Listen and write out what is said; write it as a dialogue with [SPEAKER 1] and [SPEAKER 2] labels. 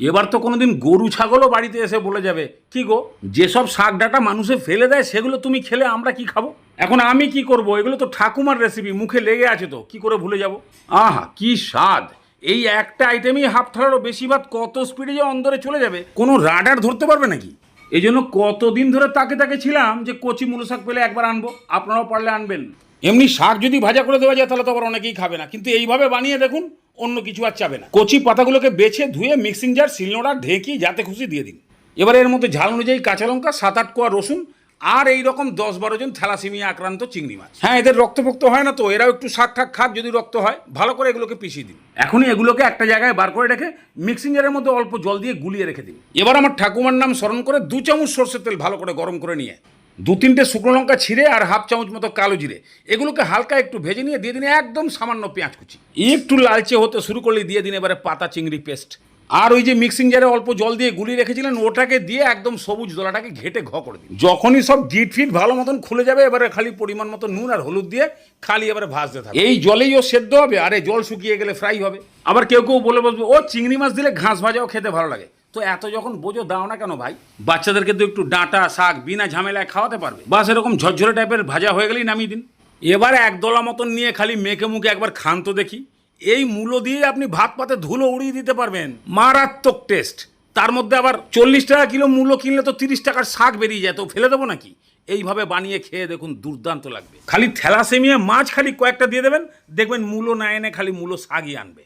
[SPEAKER 1] এবার তো কোনোদিন গরু ছাগলও বাড়িতে এসে বলে যাবে। কি গো? যেসব শাক ডাটা মানুষে ফেলে দেয় সেগুলো তুমি খেলে আমরা কি খাব? এখন আমি কি করব? এগুলো তো ঠাকুমার রেসিপি মুখে লেগে আছে তো কি করে ভুলে যাব? আহা কি স্বাদ! এই একটা আইটেমই হাফ থালারও বেশি ভাত কত স্পিডে যে অন্দরে চলে যাবে। কোনো রাডার ধরতে পারবে নাকি? এই জন্য কতদিন ধরে তাকে তাকে ছিলাম যে কচি মূলো শাক পেলে একবার আনব আপনারাও পারলে আনবেন। এমনি শাক যদি ভাজা করে দেওয়া যায় তাহলে তো আবার অনেকেই খাবে না। কিন্তু এইভাবে বানিয়ে দেখুন অন্য কিছু আর চাবে না। কচি পাতাগুলোকে বেছে ধুয়ে মিক্সিং জার শিলনোড়া ঢেকি, যাতে খুশি দিয়ে দিন। এবার এর মধ্যে ঝাল অনুযায়ী কাঁচা লঙ্কা, সাত আট কোয়া রসুন আর এই রকম দশ বারো জন থ্যালাসিমিয়া আক্রান্ত চিংড়ি মাছ। হ্যাঁ এদের রক্তভুক্ত হয় না তো, এরাও একটু শাক ঠাক খাক যদি রক্ত হয়, ভালো করে এগুলোকে পিষিয়ে দিন। এখনই এগুলোকে একটা জায়গায় বার করে রেখে মিক্সিং জারের মধ্যে অল্প জল দিয়ে গুলিয়ে রেখে দিন। এবার আমার ঠাকুমার নাম স্মরণ করে দু চামচ সর্ষের তেল ভালো করে গরম করে নিয়ে দু তিনটে শুকনো লঙ্কা ছিঁড়ে আর হাফ চামচ মতো কালো জিরে। এগুলোকে হালকা একটু ভেজে নিয়ে দিয়ে দিন একদম সামান্য পেঁয়াজ কুচি। একটু লালচে হতে শুরু করলে দিয়ে দিন এবারে পাতা চিংড়ি পেস্ট। আর ওই যে মিক্সিং জারে অল্প জল দিয়ে গুলি রেখেছিলেন, ওটাকে দিয়ে একদম সবুজ দলাটাকে ঘেটে ঘ করে দিন। যখনই সব জিট ফিট ভালো মতন খুলে যাবে, এবারে খালি পরিমাণ মতো নুন আর হলুদ দিয়ে খালি এবারে ভাজতে থাকবে। এই জলেই ও সেদ্ধ হবে, আরে জল শুকিয়ে গেলে ফ্রাই হবে। আবার কেউ কেউ বলে বসবে, ও চিংড়ি মাছ দিলে ঘাস ভাজাও খেতে ভালো লাগে। তো এত যখন বোঝো দাও না কেন ভাই? বাচ্চাদেরকে তো একটু ডাঁটা, শাক, বিনা ঝামেলায় খাওয়াতে পারবে। বাস এরকম ঝরঝরে টাইপের ভাজা হয়ে গেলেই নামিয়ে দিন। এবার এক দলা মতন নিয়ে খালি মেখে মুখে একবার খান তো দেখি। এই মূলো দিয়ে আপনি ভাত পাতে ধুলো উড়িয়ে দিতে পারবেন। মারাত্মক টেস্ট। তার মধ্যে আবার চল্লিশ টাকা কিলো মূলো কিনলে তো তিরিশ টাকার শাক বেরিয়ে যায়, তো ফেলে দেবো নাকি? এইভাবে বানিয়ে খেয়ে দেখুন দুর্দান্ত লাগবে। খালি থ্যালাসেমিয়া মাছ খালি কয়েকটা দিয়ে দেবেন, দেখবেন মূলো না এনে খালি মূলো শাকই আনবে।